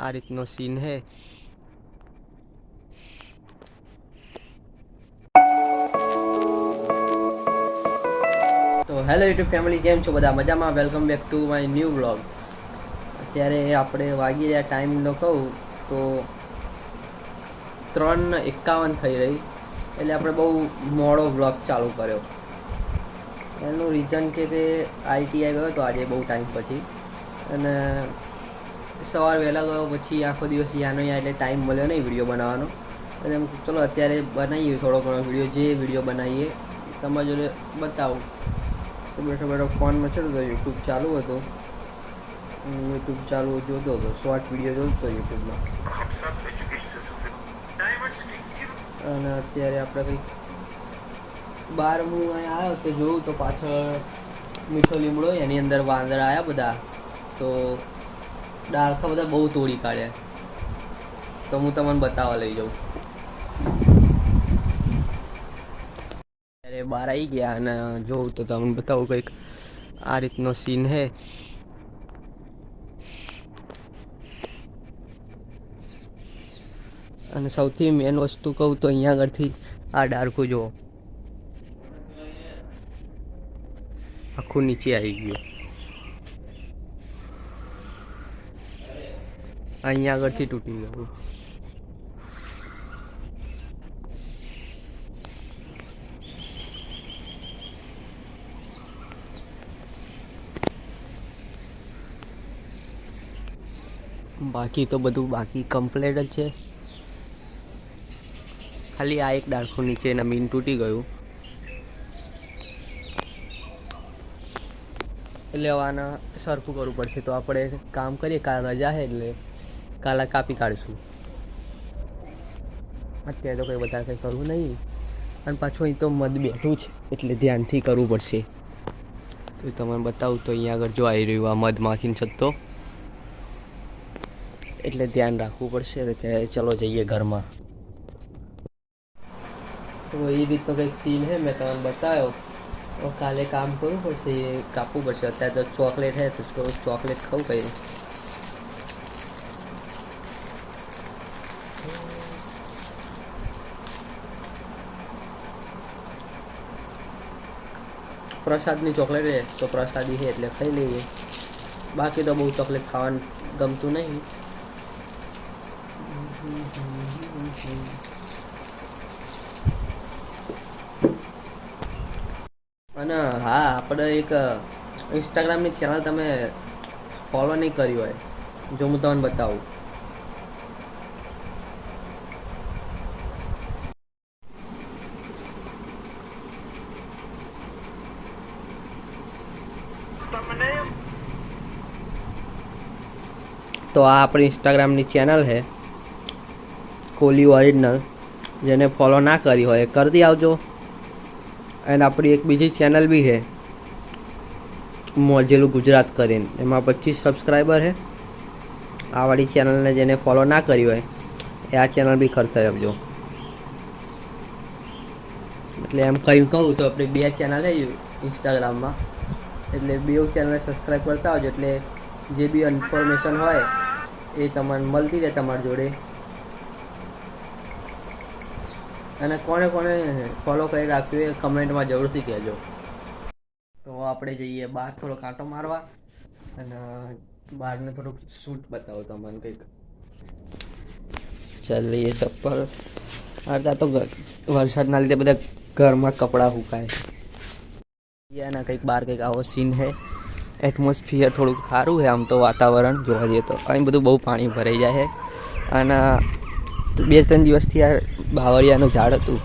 આ રીતનો સીન હે તો હેલો યુટ્યુબ ફેમિલી કેમ છો બધા? મજામાં? Welcome back to my new vlog અત્યારે આપણે વાગી રહ્યા ટાઈમનો કહું તો ત્રણ એકાવન થઈ રહી. એટલે આપણે બહુ મોડો વ્લોગ ચાલુ કર્યો. એનું રીઝન કે કે આઈટીઆઈ ગયો તો આજે બહુ ટાઈમ પછી. અને સવાર વહેલા ગયો, પછી આખો દિવસ યાનો નહીં એટલે ટાઈમ મળ્યો નહીં વીડિયો બનાવવાનો. અને એમ ચલો અત્યારે બનાવીએ થોડો ઘણો વીડિયો જે વીડિયો બનાવીએ, તમારા જોડે બતાવું. તો બેઠો બેઠો ફોનમાં ચડતો હતો યુટ્યુબ ચાલુ હતું. યુટ્યુબ ચાલુ જોતો હતો શોર્ટ વીડિયો જોતો હતો યુટ્યુબમાં અને અત્યારે આપણે કંઈક બહાર હું અહીંયા આવ્યો તો જોયું તો પાછળ મીઠો લીમડો, એની અંદર વાંદરા આવ્યા બધા. તો ડાળખા બધા બહુ તોડી કાઢ્યા તો હું તમને બતાવવા લઈ જાઉં. ત્યારે બહાર આવી ગયા અને જોઉં તો તમને બતાવું કંઈક આ રીતનો સીન હે. અને સૌથી મેન વસ્તુ કહું તો અહીંયા આગળથી આ ડાળખું જુઓ. આખું નીચે આવી ગયું. અહીંયા આગળથી તૂટી ગયું. બાકી તો બધું બાકી કમ્પ્લેટ જ છે. ખાલી આ એક ડાળખું નીચે એના મીન તૂટી ગયું. એટલે આના સરખું કરવું પડશે. તો આપણે કામ કરીએ કાલ રજા છે એટલે કાલે કાપી કાઢશું. અત્યારે તો કંઈ વધારે કંઈ કરવું નહીં. અને પાછું અહીં તો મધ બેઠું છે, એટલે ધ્યાનથી કરવું પડશે. તો તમને બતાવું તો અહીંયા આગળ જો આવી રહ્યું આ મધ માખીને છતો. એટલે ધ્યાન રાખવું પડશે ત્યારે ચલો જઈએ ઘરમાં. તો એ રીતનો કંઈક સીન છે, મેં તમને બતાવ્યો. કાલે કામ કરવું પડશે, એ કાપવું પડશે. અત્યારે તો ચોકલેટ હે તો ચોકલેટ ખાવું કઈ પ્રસાદની ચોકલેટ છે, તો પ્રસાદી છે એટલે ખાઈ લઈએ. બાકી તો બહુ ચોકલેટ ખાવાનું ગમતું નહીં. અને હા, આપણે એક ઇન્સ્ટાગ્રામની ચેનલ તમે ફોલો નહીં કરી હોય. જો હું તમને બતાવું. તો આ આપણી ઇન્સ્ટાગ્રામની ચેનલ છે કોહલી ઓરિજિનલ જેને ફોલો ના કરી હોય એ કરી આવજો. એન્ડ આપણી એક બીજી ચેનલ બી છે, મોજેલું ગુજરાત કરીને. એમાં પચીસ સબસ્ક્રાઈબર છે. આ વાળી ચેનલને જેને ફોલો ના કરી હોય, એ આ ચેનલ બી કરતા આવજો એટલે એમ કંઈ કહું તો આપણે બે ચેનલ છે ઇન્સ્ટાગ્રામમાં એટલે બેઉ ચેનલને સબસ્ક્રાઈબ કરતા આવજો. એટલે જે બી ઇન્ફોર્મેશન હોય, એ તમને મળતી રહે તમારી જોડે. અને કોને કોને ફોલો કરી રાખ્યું એ કમેન્ટમાં જરૂરથી કહેજો. તો આપણે જઈએ બહાર, થોડો કાંટો મારવા. અને, બહારને થોડુંક શૂટ બતાવો તમને કંઈક. ચાલ લઈએ ચપ્પલ. અડધા તો વરસાદના લીધે બધા ઘરમાં કપડાં સુકાય. એના કંઈક બહાર કંઈક આવો સીન છે. એટમોસ્ફિયર થોડુંક સારું છે આમ તો વાતાવરણ જોવા જઈએ તો. અહીં બધું બહુ પાણી ભરાઈ જાય છે. અને બે ત્રણ દિવસથી આ બાવળિયાનું ઝાડ હતું.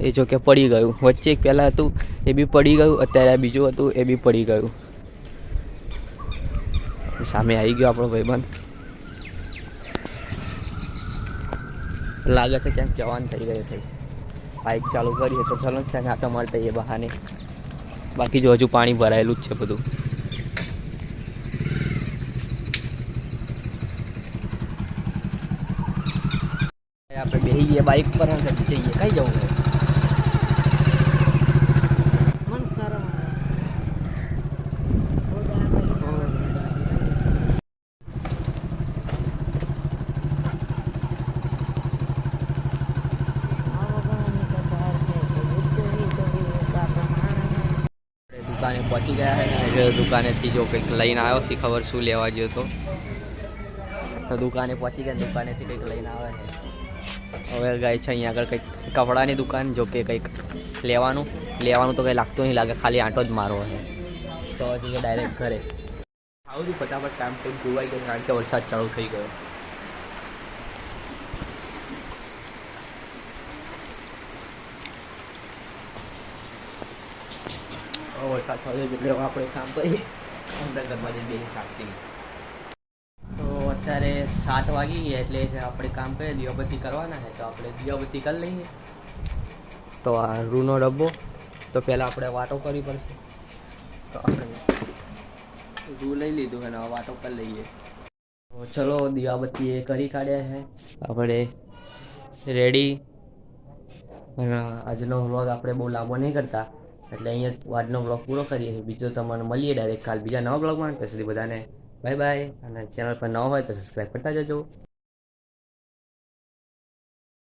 એ જો કે પડી ગયું. વચ્ચે એક પહેલાં હતું, એ બી પડી ગયું. અત્યારે આ બીજું હતું, એ બી પડી ગયું. સામે આવી ગયો આપણો ભાઈબંધ. લાગે છે ક્યાંક જવાન થઈ ગયો છે. બાઇક ચાલુ કરીએ તો ચાલો, ક્યાંક આટો મળતા એ બહાને. બાકી જો હજુ પાણી ભરાયેલું જ છે બધું. આપણે બેસી જઈએ બાઇક પર જઈએ. કઈ જવું? છે છે દુકાનેથી જો કંઈક લઈને આવ્યો છે, ખબર શું લેવા ગયો તો. દુકાને પહોંચી ગયા, દુકાનેથી કંઈક લઈને આવે છે હવે ગાય છે, અહીંયા આગળ કંઈક કપડાની દુકાન જો કે કંઈક લેવાનું. લેવાનું તો કંઈ લાગતું નહીં, લાગે ખાલી આંટો જ મારવો છે તો હજી ડાયરેક્ટ ઘરે. આવું છું ફટાફટ કામ કંઈક જોવાઈ ગયું, કારણ કે વરસાદ ચાલુ થઈ ગયો. હવે થયો એટલે આપણે કામ કરીએ અંદર ઘરમાં જઈને બેસી શાંતિ તો અત્યારે સાત વાગી ગયા એટલે આપણે કામ કરીએ દીવાબત્તી કરવાના છે તો આપણે દિયાબત્તી કરી લઈએ. તો આ રૂનો ડબ્બો તો પહેલાં આપણે વાટો કરવી પડશે. તો આપણે રૂ લઈ લીધું અને વાટો કરી લઈએ. તો ચલો દિવાબત્તી એ કરી કાઢ્યા છે. આપણે રેડી. અને આજનો વ્લોગ આપણે બહુ લાંબો નહીં કરતા. એટલે અહીંયા આજનો બ્લોગ પૂરો કરીએ. છીએ બીજો તમને મળીએ ડાયરેક્ટ કાલ બીજા નવા બ્લોગમાં ત્યાં સુધી બધાને બાય બાય અને ચેનલ પર નવા હોય તો સબસ્ક્રાઈબ કરતા જજો.